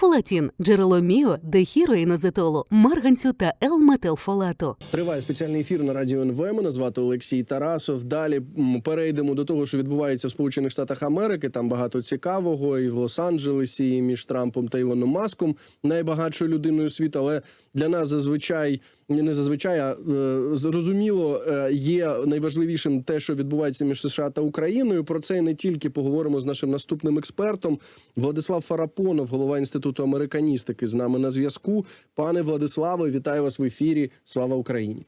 Фолатін – джерело міо, дехіроїнозетолу, марганцю та Л-метилфолату. Триває спеціальний ефір на радіо НВ. Мене звати Олексій Тарасов. Далі перейдемо до того, що відбувається в Сполучених Штатах Америки. Там багато цікавого і в Лос-Анджелесі, і між Трампом та Ілоном Маском, найбагатшою людиною світу. Але для нас зазвичай не зазвичай, а е, зрозуміло е, є найважливішим те, що відбувається між США та Україною. Про це не тільки поговоримо з нашим наступним експертом. Владислав Фарапонов, голова інституту американістики, з нами на зв'язку. Пане Владиславе, вітаю вас в ефірі. Слава Україні.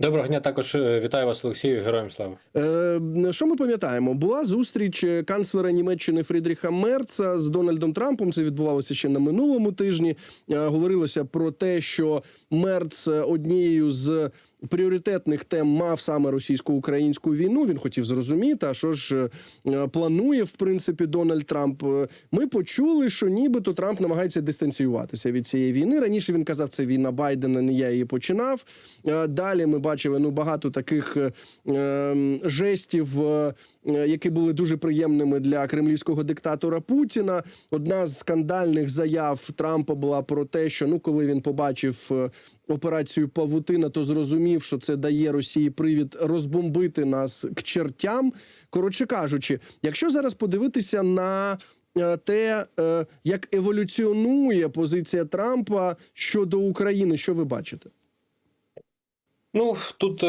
Доброго дня, також е, вітаю вас, Олексію, героям слава. Е, що ми пам'ятаємо? Була зустріч е, канцлера Німеччини Фрідріха Мерца з Дональдом Трампом. Це відбувалося ще на минулому тижні. Е, говорилося про те, що Мерц однією з пріоритетних тем мав саме російсько-українську війну. Він хотів зрозуміти, а що ж е, планує в принципі Дональд Трамп. Е, Ми почули, що нібито Трамп намагається дистанціюватися від цієї війни. Раніше він казав, це війна Байдена, не я її починав. Е, Далі ми бачили ну багато таких е, е, жестів. Е, Які були дуже приємними для кремлівського диктатора Путіна. Одна з скандальних заяв Трампа була про те, що ну, коли він побачив е, операцію Павутина, то зрозумів, що це дає Росії привід розбомбити нас к чертям. Коротше кажучи, якщо зараз подивитися на е, те, як еволюціонує позиція Трампа щодо України, що ви бачите? Ну тут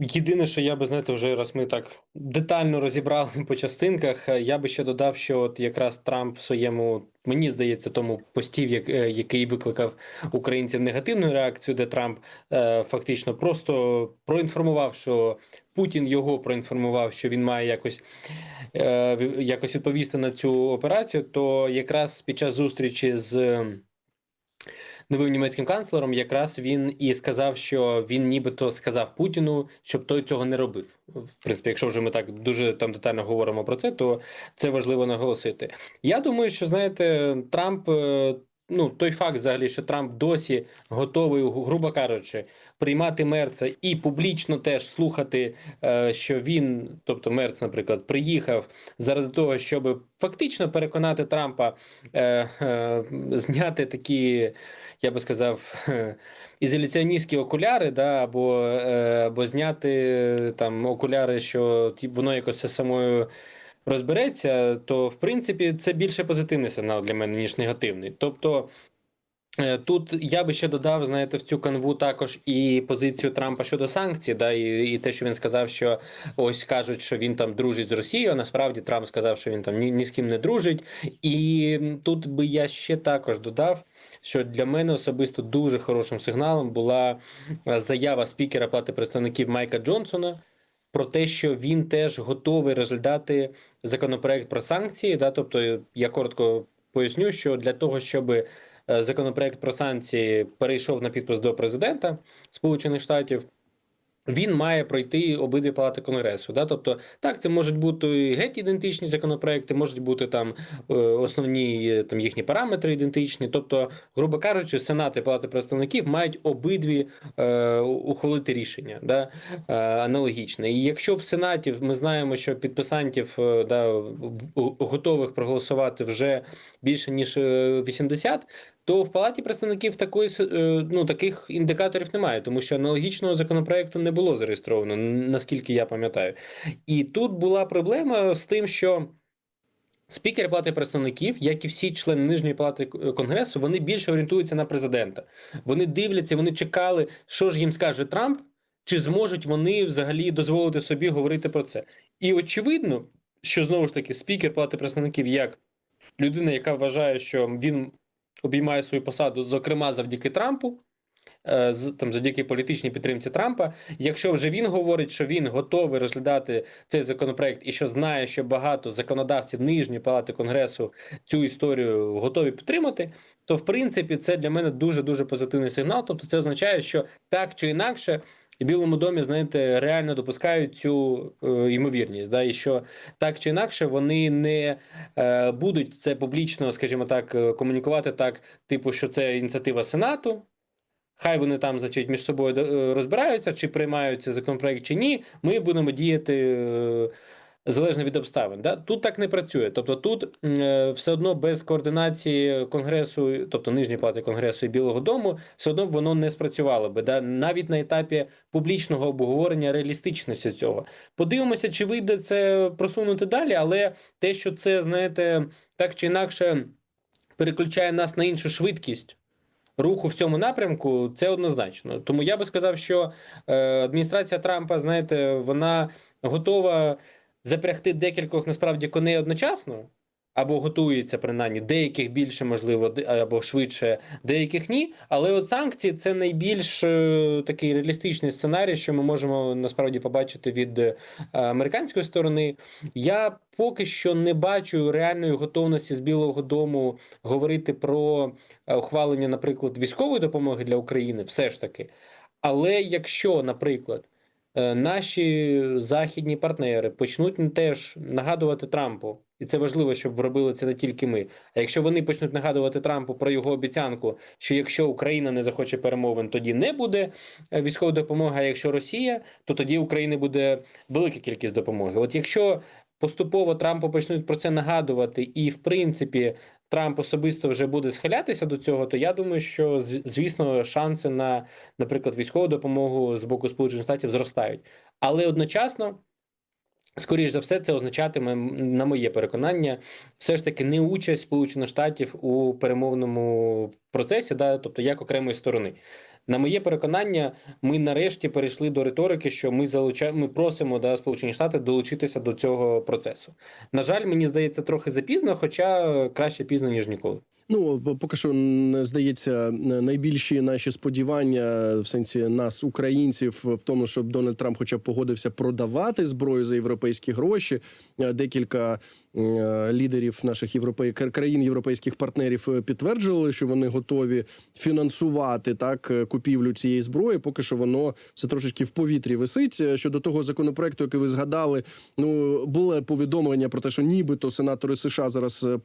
єдине, що я би знаєте, вже раз ми так детально розібрали по частинках. е, Я би ще додав, що от якраз Трамп в своєму, мені здається, тому постів, як, е, який викликав українців негативну реакцію, де Трамп е, фактично просто проінформував, що Путін його проінформував, що він має якось, е, якось відповісти на цю операцію. То якраз під час зустрічі з. Новим німецьким канцлером, якраз він і сказав, що він нібито сказав Путіну, щоб той цього не робив. В принципі, якщо вже ми так дуже там детально говоримо про це, то це важливо наголосити. Я думаю, що знаєте, Трамп. Ну, той факт, взагалі, що Трамп досі готовий, грубо кажучи, приймати Мерца і публічно теж слухати, е, що він, тобто Мерц, наприклад, приїхав заради того, щоб фактично переконати Трампа е, е, зняти такі, я би сказав, ізоляціоністські окуляри, да, або, або зняти там окуляри, що воно якось все самою розбереться, то в принципі це більше позитивний сигнал для мене, ніж негативний. Тобто. е, Тут я би ще додав, знаєте, в цю канву також і позицію Трампа щодо санкцій, да, і, і те, що він сказав, що ось кажуть, що він там дружить з Росією. а Насправді Трамп сказав, що він там ні, ні з ким не дружить. І тут би я ще також додав, що для мене особисто дуже хорошим сигналом була е, заява спікера Палати представників Майка Джонсона про те, що він теж готовий розглядати законопроект про санкції. Да, тобто я коротко поясню, що для того, щоб е, законопроект про санкції перейшов на підпис до президента Сполучених Штатів. Він має пройти обидві палати конгресу. Да? Тобто, так, це можуть бути геть ідентичні законопроекти, можуть бути там е, основні е, там їхні параметри ідентичні. Тобто, грубо кажучи, Сенат і Палати представників мають обидві е, ухвалити рішення, да? е, аналогічне. І якщо в Сенаті ми знаємо, що підписантів е, да, готових проголосувати вже більше ніж е, 80, то в палаті представників такої е, ну таких індикаторів немає, тому що аналогічного законопроекту не було зареєстровано, наскільки я пам'ятаю. І тут була проблема з тим, що. Спікер Палати представників, як і всі члени нижньої палати конгресу, вони більше орієнтуються на президента. Вони дивляться, вони чекали, що ж їм скаже Трамп, чи зможуть вони взагалі дозволити собі говорити про це. І очевидно, що знову ж таки спікер Палати представників, як людина, яка вважає, що він обіймає свою посаду, зокрема завдяки Трампу, е, там завдяки політичній підтримці Трампа. Якщо вже він говорить, що він готовий розглядати цей законопроект і що знає, що багато законодавців нижньої палати конгресу цю історію готові підтримати, то в принципі це для мене дуже дуже позитивний сигнал. Тобто, це означає, що так чи інакше. В Білому домі, знаєте, реально допускають цю е, ймовірність, да, і що так чи інакше вони не е, будуть це публічно, скажімо так, е, комунікувати так, типу, що це ініціатива Сенату. Хай вони там, значить, між собою е, розбираються, чи приймають цей законопроект, чи ні. Ми будемо діяти е, залежно від обставин. Да? Тут так не працює. Тобто тут е, все одно без координації Конгресу, тобто нижньої палати Конгресу і Білого Дому, все одно воно не спрацювало би. Да? Навіть на етапі публічного обговорення реалістичності цього. Подивимося, чи вийде це просунути далі, але те, що це, знаєте, так чи інакше переключає нас на іншу швидкість. Руху в цьому напрямку це однозначно. Тому я би сказав, що е, адміністрація Трампа, знаєте, вона готова запрягти декількох насправді коней одночасно, або готується принаймні деяких більше, можливо, або швидше, деяких ні. Але от санкції це найбільш е, такий реалістичний сценарій, що ми можемо насправді побачити від е, американської сторони. Я поки що не бачу реальної готовності з Білого Дому говорити про е, ухвалення, наприклад, військової допомоги для України, все ж таки. Але якщо, наприклад, наші західні партнери почнуть теж нагадувати Трампу, і це важливо, щоб робили це не тільки ми. А якщо вони почнуть нагадувати Трампу про його обіцянку, що якщо Україна не захоче перемовин, тоді не буде е, військової допомоги. А якщо Росія, то тоді України буде велика кількість допомоги. От якщо поступово Трампу почнуть про це нагадувати, і в принципі Трамп особисто вже буде схилятися до цього, то я думаю, що звісно шанси на, наприклад, військову допомогу з боку Сполучених Штатів зростають, але одночасно. Скоріше за все, це означатиме, на моє переконання, все ж таки не участь Сполучених Штатів у перемовному процесі, да, тобто як окремої сторони. На моє переконання, ми нарешті перейшли до риторики, що ми залучаємо, ми просимо да, Сполучені Штати долучитися до цього процесу. На жаль, мені здається, трохи запізно, хоча краще пізно ніж ніколи. Ну поки що здається, найбільші наші сподівання в сенсі нас, українців, в тому, щоб Дональд Трамп, хоча б погодився продавати зброю за європейські гроші. Е, Декілька лідерів наших європей... країн європейських партнерів е, підтверджували, що вони готові фінансувати так е, купівлю цієї зброї. Поки що воно все трошечки в повітрі висить. Е, Щодо того законопроекту, який ви згадали, ну було повідомлення про те, що нібито сенатори США зараз е,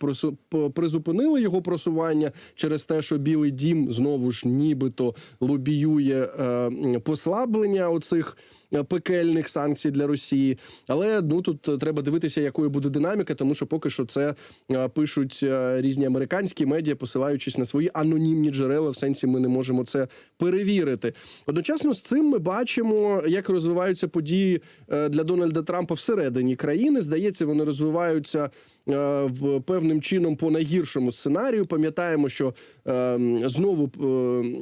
призупинили його просування через те, що Білий Дім знову ж нібито лобіює е, послаблення оцих. Е, Пекельних санкцій для Росії, але ну тут е, треба дивитися, якою буде динаміка, тому що поки що це е, пишуть різні американські медіа, посилаючись на свої анонімні джерела. В сенсі ми не можемо це перевірити. Одночасно з цим ми бачимо, як розвиваються події для Дональда Трампа всередині країни. Здається, вони розвиваються в певним чином по найгіршому сценарію. Пам'ятаємо, що е, знову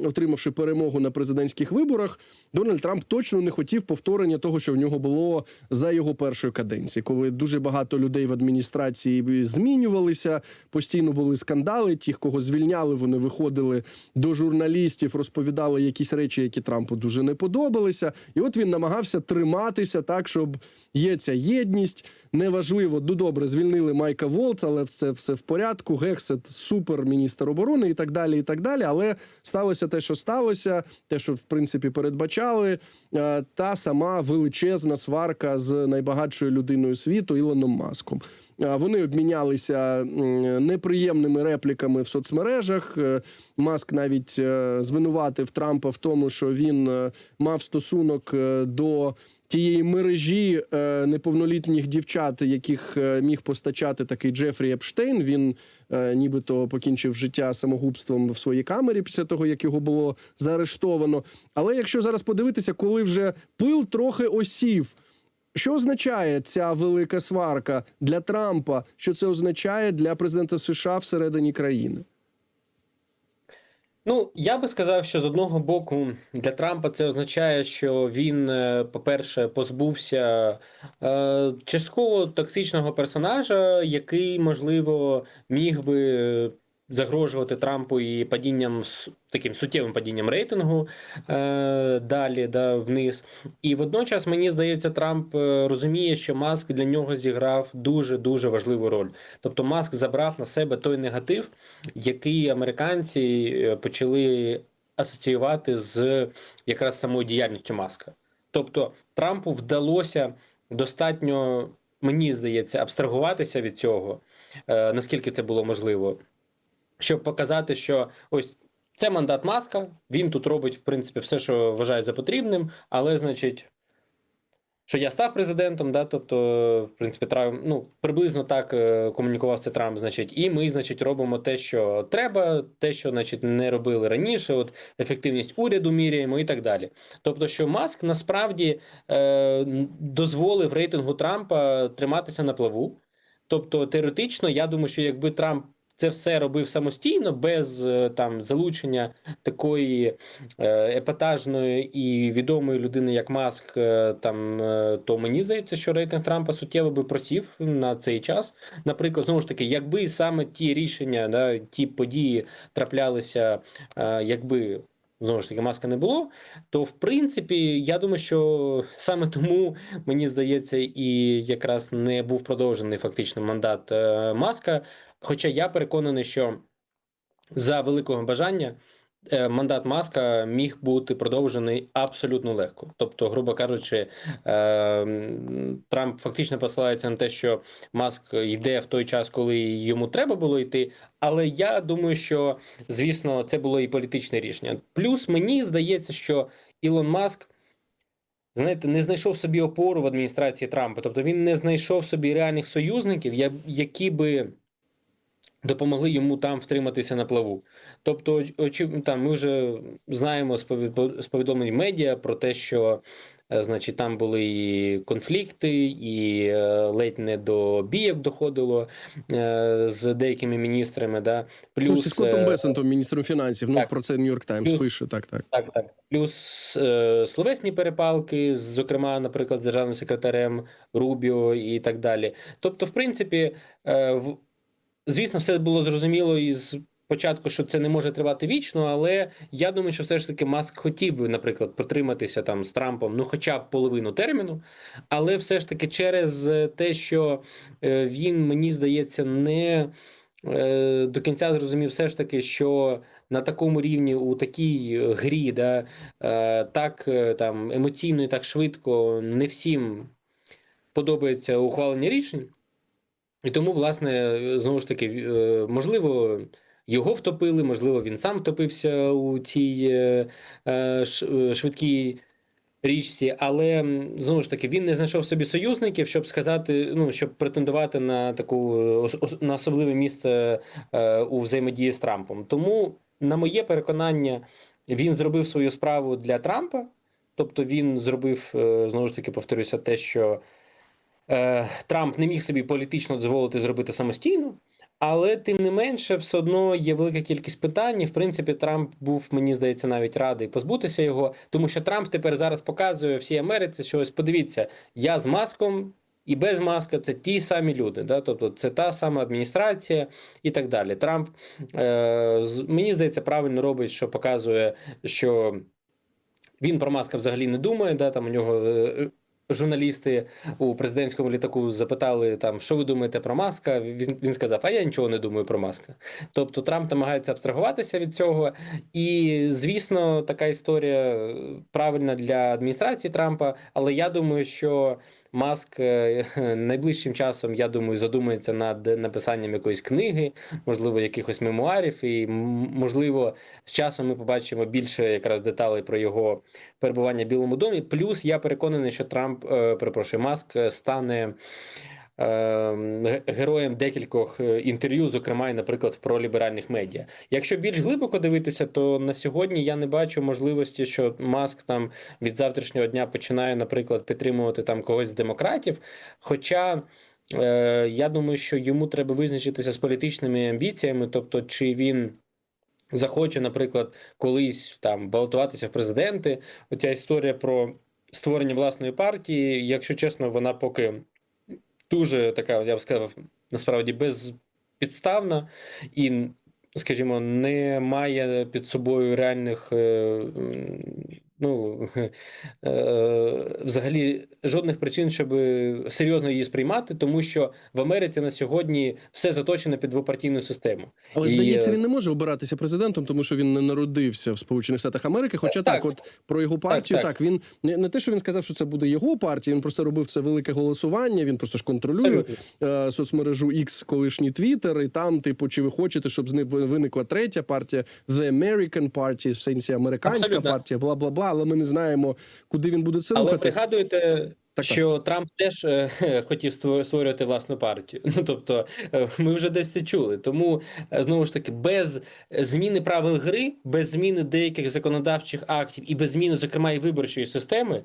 е, отримавши перемогу на президентських виборах, Дональд Трамп точно не хотів повторення того, що в нього було за його першої каденції, коли дуже багато людей в адміністрації змінювалися, постійно були скандали. Ті, кого звільняли, вони виходили до журналістів, розповідали якісь речі, які Трампу дуже не подобалися. І от він намагався триматися так, щоб є ця єдність. Неважливо, ну добре, звільнили Майка Волца, але все, все в порядку. Гексет супер міністр оборони і так далі. І так далі. Але сталося те, що сталося, те, що в принципі передбачали. Е, Та сама величезна сварка з найбагатшою людиною світу Ілоном Маском. Е, Вони обмінялися неприємними репліками в соцмережах. Е, Маск навіть звинуватив Трампа в тому, що він мав стосунок до тієї мережі е, неповнолітніх дівчат, яких е, міг постачати такий Джефрі Епштейн. Він е, нібито покінчив життя самогубством в своїй камері після того, як його було заарештовано. Але якщо зараз подивитися, коли вже пил трохи осів. Що означає ця велика сварка для Трампа? Що це означає для президента США всередині країни? Ну, я би сказав, що з одного боку для Трампа це означає, що він, е, по-перше, позбувся е, частково токсичного персонажа, який, можливо, міг би е, загрожувати Трампу і падінням таким суттєвим падінням рейтингу е, далі да, вниз. І водночас мені здається, Трамп е, розуміє, що Маск для нього зіграв дуже дуже важливу роль. Тобто Маск забрав на себе той негатив, який американці е, почали асоціювати з якраз самою діяльністю Маска. Тобто Трампу вдалося достатньо, мені здається, абстрагуватися від цього, е, наскільки це було можливо, щоб показати, що ось це мандат Маска. Він тут робить, в принципі, все, що вважає за потрібним, але, значить, що я став президентом, да, тобто, в принципі, Трамп, ну, приблизно так е, комунікував це Трамп, значить, і ми, значить, робимо те, що треба, те, що, значить, не робили раніше, от ефективність уряду міряємо і так далі. Тобто, що Маск насправді е, дозволив рейтингу Трампа триматися на плаву. Тобто, теоретично, я думаю, що якби Трамп це все робив самостійно, без е, там залучення такої е, епатажної і відомої людини, як Маск, е, там то мені здається, що рейтинг Трампа суттєво би просів на цей час. Наприклад, знову ж таки, якби саме ті рішення, да, ті події траплялися, якби. Знову ж таки, маска не було, то в принципі, я думаю, що саме тому мені здається, і якраз не був продовжений фактично мандат маска. Хоча я переконаний, що за великого бажання е, мандат маска міг бути продовжений абсолютно легко. Тобто, грубо кажучи, е, Трамп фактично посилається на те, що Маск йде в той час, коли йому треба було йти. Але я думаю, що звісно, це було і політичне рішення. Плюс мені здається, що Ілон Маск. Знаєте, не знайшов собі опору в адміністрації Трампа. Тобто він не знайшов собі реальних союзників, які би допомогли йому там втриматися на плаву. Тобто, очі, там ми вже знаємо з повідомлень медіа про те, що е, значить там були і конфлікти, і е, ледь не до бійок доходило е, з деякими міністрами. Да? Ну, Плюс зі Скоттом Бесентом, міністром фінансів. Ну про це Нью-Йорк Таймс Ну, пише. Так, так. Так, так. Плюс е, словесні перепалки, зокрема, наприклад, з державним секретарем Рубіо і так далі. Тобто, в принципі, е, в, звісно, все було зрозуміло із початку, що це не може тривати вічно, але я думаю, що все ж таки Маск хотів би, наприклад, протриматися там з Трампом, ну, хоча б половину терміну, але все ж таки через е, те, що е, він, мені здається, не. е, До кінця зрозумів все ж таки, що на такому рівні у такій грі, да, так там емоційно і так швидко не всім подобається ухвалення рішень. І тому, власне, знову ж таки, е, можливо, його втопили, можливо, він сам втопився у цій е, е, швидкій річці, але знову ж таки він не знайшов собі союзників, щоб сказати, ну щоб претендувати на таку на особливе місце у взаємодії з Трампом. Тому, на моє переконання, він зробив свою справу для Трампа. Тобто він зробив знову ж таки, повторюся, те, що е, Трамп не міг собі політично дозволити зробити самостійно. Але тим не менше, все одно є велика кількість питань. І, в принципі, Трамп був, мені здається, навіть радий позбутися його, тому що Трамп тепер зараз показує всій Америці, що ось подивіться, я з маском і без маска це ті самі люди. Да? Тобто це та сама адміністрація і так далі. Трамп е, мені здається, правильно робить, що показує, що він про маска взагалі не думає. Да? Там у нього. е, Журналісти у президентському літаку запитали там, що ви думаєте про маска. Він він сказав: А я нічого не думаю про маска. Тобто Трамп намагається абстрагуватися від цього. І звісно, така історія е, правильна для адміністрації Трампа. Але я думаю, що Маск е, найближчим часом, я думаю, задумається над написанням якоїсь книги, можливо, якихось мемуарів, і можливо, з часом ми побачимо більше якраз деталей про його перебування в Білому домі. Плюс я переконаний, що Трамп, е, перепрошую, Маск е, стане. Е, ге- Героєм декількох е, інтерв'ю, зокрема, і, наприклад, в проліберальних медіа. Якщо більш глибоко дивитися, то на сьогодні я не бачу можливості, що Маск там від завтрашнього дня починає, наприклад, підтримувати там когось з демократів. Хоча е, я думаю, що йому треба визначитися з політичними амбіціями, тобто, чи він захоче, наприклад, колись там балотуватися в президенти. Оця історія про створення власної партії, якщо чесно, вона поки дуже така, я б сказав, насправді безпідставна і, скажімо, не має під собою реальних. Ну, е, взагалі жодних причин, щоб серйозно її сприймати, тому що в Америці на сьогодні все заточено під двопартійну систему. Але І, здається, е, він не може обиратися президентом, тому що він не народився в Сполучених Штатах Америки. Хоча так, Так. от про його партію, так, так. він не, не те, що він сказав, що це буде його партія. Він просто робив це велике голосування. Він просто ж контролює е, соцмережу X, колишній Twitter, і там, типу, чи ви хочете, щоб з них виникла третя партія, The American Party, в сенсі американська Абсолютно. партія, бла бла бла. Але ми не знаємо, куди він буде це Але рухати. пригадуєте, так. що Трамп теж е, хотів створювати власну партію. Ну тобто, е, ми вже десь це чули. Тому е, знову ж таки, без зміни правил гри, без зміни деяких законодавчих актів і без зміни, зокрема, і виборчої системи,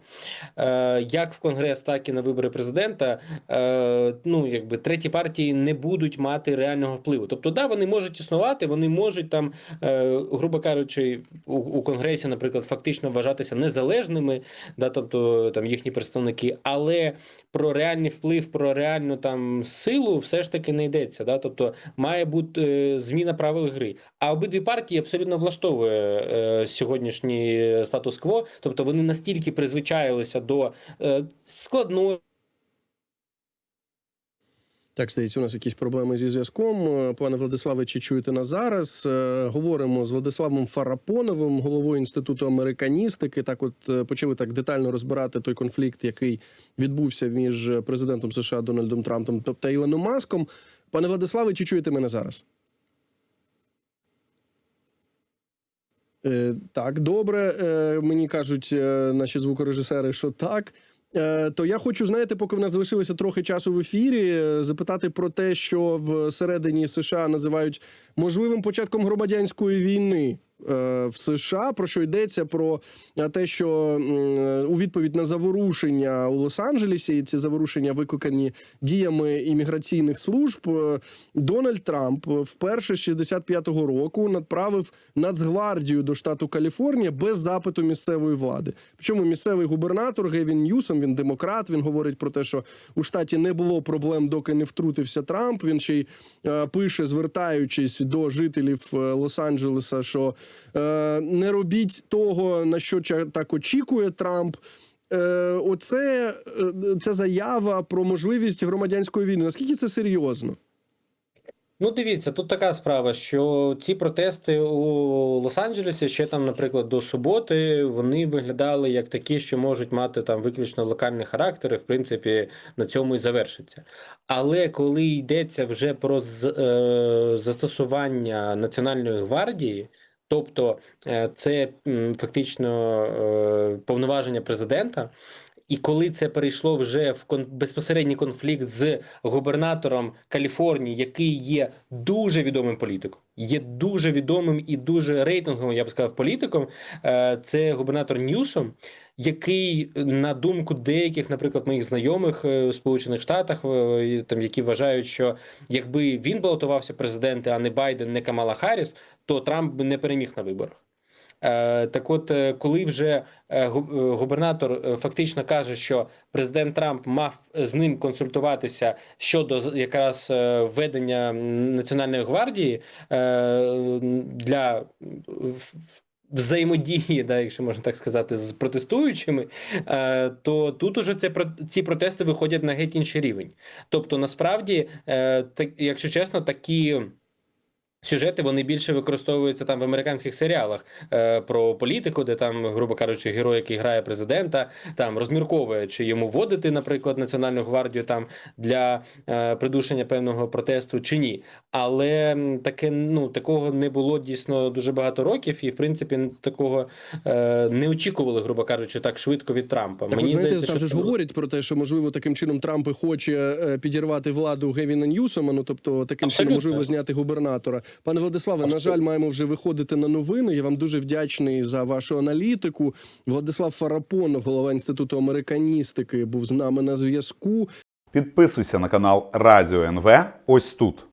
е, як в Конгрес, так і на вибори президента, е, ну якби треті партії не будуть мати реального впливу. Тобто, да, вони можуть існувати, вони можуть там, е, грубо кажучи, у, у Конгресі, наприклад, фактично вважатися незалежними, да, тобто там їхні представники, але про реальний вплив, про реальну там силу все ж таки не йдеться. Да? Тобто має бути е, зміна правил гри. А обидві партії абсолютно влаштовує е, сьогоднішній статус-кво, тобто вони настільки призвичаїлися до е, складної. Так, здається, у нас якісь проблеми зі зв'язком. Е, Пане Владиславе, чи чуєте нас зараз? Е, Говоримо з Владиславом Фарапоновим, головою інституту американістики. Так, от е, почали так детально розбирати той конфлікт, який відбувся між президентом США Дональдом Трампом та Ілоном Маском. Пане Владиславе, чи чуєте мене зараз? Так, добре. Мені кажуть наші звукорежисери, що так. Е, То я хочу, знаєте, поки в нас залишилося трохи часу в ефірі, е, запитати про те, що всередині США називають можливим початком громадянської війни в США. Про що йдеться? Про е, те, що е, у відповідь на заворушення у Лос-Анджелесі, і ці заворушення викликані діями імміграційних служб, е, Дональд Трамп вперше з 65-го року надправив Нацгвардію до штату Каліфорнія без запиту місцевої влади. Причому місцевий губернатор Гевін Ньюсом, він демократ. Він говорить про те, що у штаті не було проблем, доки не втрутився Трамп. Він ще й е, пише, звертаючись до жителів е, Лос-Анджелеса, що е, не робіть того, на що так очікує Трамп. Е, оце е, ця заява про можливість громадянської війни. Наскільки це серйозно? Ну, дивіться, тут така справа, що ці протести у Лос-Анджелесі ще там, наприклад, до суботи вони виглядали як такі, що можуть мати там виключно локальний характер, і в принципі на цьому і завершиться. Але коли йдеться вже про е, застосування Національної гвардії, тобто е, це фактично е, повноваження президента. І коли це перейшло вже в кон- безпосередній конфлікт з губернатором Каліфорнії, який є дуже відомим політиком, є дуже відомим і дуже рейтинговим, я б сказав, політиком, е, це губернатор Ньюсом, який, на думку деяких, наприклад, моїх знайомих е, у Сполучених Штатах, е, там які вважають, що якби він балотувався в президенти, а не Байден, не Камала Харріс, то Трамп би не переміг на виборах. Е, Так от, е, коли вже е, губернатор фактично каже, що президент Трамп мав з ним консультуватися щодо якраз введення Національної гвардії для взаємодії, да, якщо можна так сказати, з протестуючими, то тут уже це ці протести виходять на геть інший рівень. Тобто, насправді, так, якщо чесно, такі. Сюжети вони більше використовуються там в американських серіалах е, про політику, де там, грубо кажучи, герой, який грає президента, там розмірковує, чи йому вводити, наприклад, Національну гвардію там для е, придушення певного протесту, чи ні. Але таке ну такого не було дійсно дуже багато років, і в принципі такого е, не очікували, грубо кажучи, так швидко від Трампа. Так, от, знаєте, там же ж говорять про те, що можливо таким чином Трамп і хоче е, підірвати владу Гевіна Ньюсома. Ну тобто, таким чином можливо зняти губернатора. Пане Владиславе, на жаль, маємо вже виходити на новини. Я вам дуже вдячний за вашу аналітику. Владислав Фарапонов, голова інституту американістики, був з нами на зв'язку. Підписуйся на канал Радіо НВ ось тут.